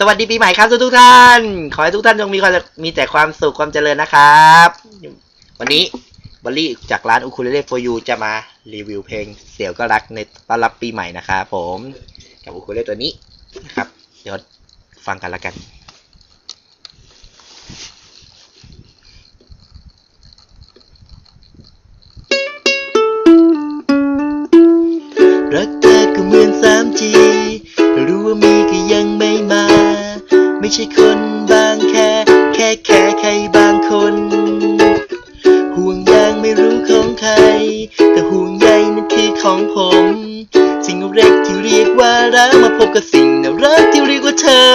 สวัสดีปีใหม่ครับทุกทุกท่าน ขอให้ทุกท่านจงมีความมีแต่ความสุขความเจริญนะครับ วันนี้บอลลี่จากร้านอุคูเลเล่ for you จะมารีวิวเพลงเสี่ยวก็รักในต้อนรับปีใหม่นะครับผมกับอุคูเลเล่ตัวนี้นะครับ เดี๋ยวฟังกันละกันรักเธอก็เหมือน 3G รู้ว่ามีก็ ช่คนบางแค่ แค่แค่ใครบางคน ห่วงยางไม่รู้ของใคร แต่ห่วงใยนั้นคือของผม สิ่งเล็กที่เรียกว่ารักมาพบกับสิ่งน่ารักที่เรียกว่าเธอ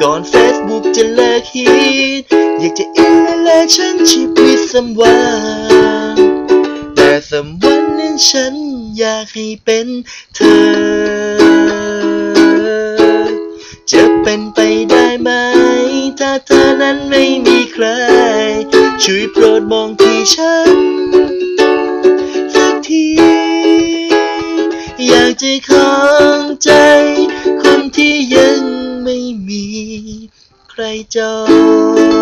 ก่อน Facebook จะเลิกฮิตอยากจะ in a relationship with someone แต่สมวันนั้นฉันอยากให้เป็นเธอ จะเป็นไปได้ไหม ถ้าเธอนั้นไม่มีใคร ช่วยโปรดมองที่ฉัน สักที อยากจะของใจ คนที่ยังไม่มี ใครจอง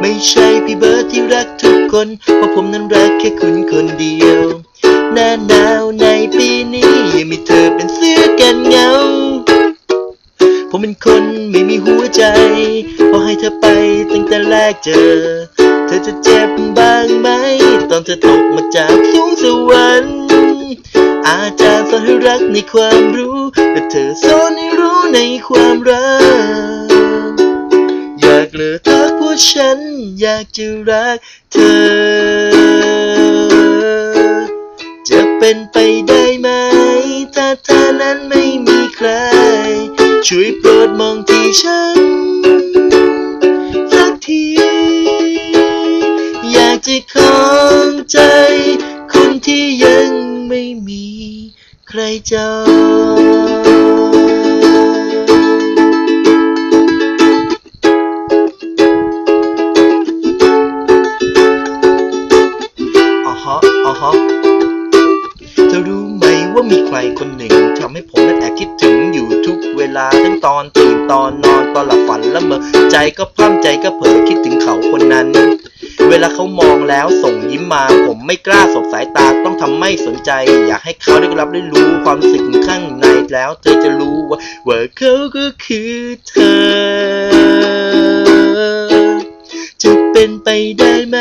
ไม่ใช่พี่เบิร์ดที่รักทุกคน เพราะผมนั้นรักแค่คุณคนเดียว หน้าหนาวใน ผมเป็นคนไม่มีหัวใจพอให้เธอไปตั้งแต่แรกเจอ เธอจะเจ็บบ้างไหม ตอนเธอตกมาจากสูงสวรรค์อาจารย์สอนให้รักในความรู้ แต่เธอสอนให้รู้ในความรัก อยากเลิกทักพราฉัน อยากจะรักเธอ ช่วยโปรดมองที่ฉันสักที อยากจะของใจคนที่ยังไม่มีใครจองอ๋อ ว่ามีใครคนหนึ่งทำให้ผมนั้นแอบคิดถึงอยู่ทุกเวลาทั้งตอนตื่นตอนนอนตอนหลับฝันละเมอใจก็พร่ำใจก็เผลอคิดถึงเขาคนนั้น เวลาเขามองแล้วส่งยิ้มมา ผมไม่กล้าสบสายตาต้องทำไม่สนใจ อยากให้เขาได้รับได้รู้ความรู้สึกข้างในแล้วเธอจะรู้ว่าว่าเขาก็คือเธอจะเป็นไปได้ไหม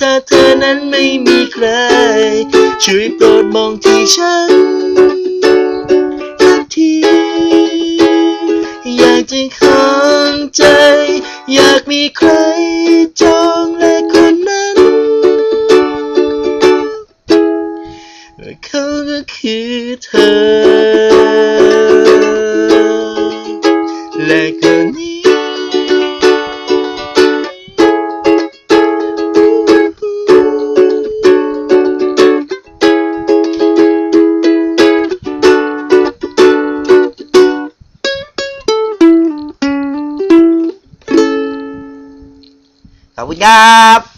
ถ้าเธอนั้นไม่มีใคร ช่วยโปร มองที่ฉันสักที อยากจะของใจ อยากมีใครจองและคนนั้นเขาก็คือเธอ และคนนี้ Kau punya.